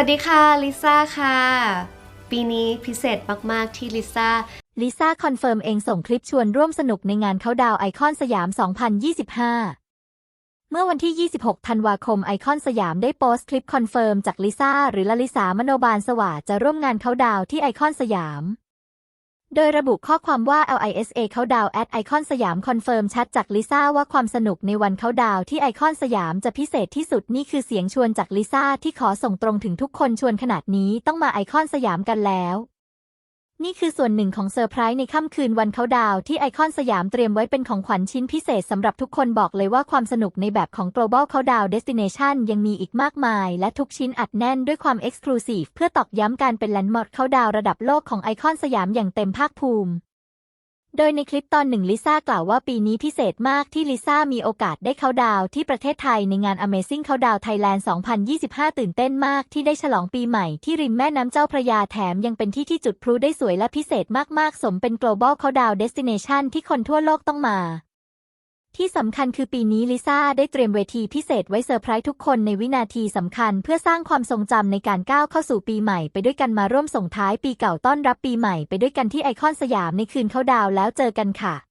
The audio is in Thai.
วัสดีค่ะ ลิซ่าค่ะ ปีนี้พิเศษมาก ๆ ที่ลิซ่า ลิซ่าคอนเฟิร์มเองส่งคลิปชวนร่วมสนุกในงานเขาดาวไอคอนสยาม 2025 เมื่อวันที่ 26 ธันวาคมไอคอนสยามได้โพสต์คลิปคอนเฟิร์มจากลิซ่าหรือลลิสามโนบาลสว่าจะร่วมงานเขาดาวที่ไอคอนสยาม โดยระบุข้อความว่า LISA เขาดาวแอดไอคอนสยามคอนเฟิร์มชัดจากลิซ่าว่าความสนุกในวันเขาดาวที่ไอคอนสยามจะพิเศษที่สุดนี่คือเสียงชวนจากลิซ่าที่ขอส่งตรงถึงทุกคนชวนขนาดนี้ต้องมาไอคอนสยามกันแล้ว นี่คือส่วนหนึ่งของเซอร์ไพรส์ในค่ำคืนวันเขาดาวที่ไอคอนสยามเตรียมไว้เป็นของขวัญชิ้นพิเศษสำหรับทุกคนบอกเลยว่าความสนุกในแบบของ global เขาดาว destination ยังมีอีกมากมาย และทุกชิ้นอัดแน่นด้วยความ exclusive เพื่อตอกย้ำการเป็นแลนด์มาร์คเขาดาวระดับโลกของไอคอนสยามอย่างเต็มภาคภูมิ โดยในคลิปตอนหนึ่งลิซ่ากล่าวว่าปีนี้พิเศษมากที่ลิซ่ามีโอกาสได้เข้าดาวที่ประเทศไทยในงาน Amazing Countdown Thailand 2025 ตื่นเต้นมากที่ได้ฉลองปีใหม่ที่ริมแม่น้ำเจ้าพระยาแถมยังเป็นที่ที่จุดพลุได้สวยและพิเศษมากๆ สมเป็น global countdown destination ที่คนทั่วโลกต้องมา ที่สำคัญคือปีนี้ลิซ่าได้เตรียมเวทีพิเศษไว้เซอร์ไพรส์ทุกคนในวินาทีสำคัญ เพื่อสร้างความทรงจำในการก้าวเข้าสู่ปีใหม่ไปด้วยกันมาร่วมส่งท้ายปีเก่าต้อนรับปีใหม่ไปด้วยกันที่ไอคอนสยามในคืนเข้าดาวแล้วเจอกันค่ะ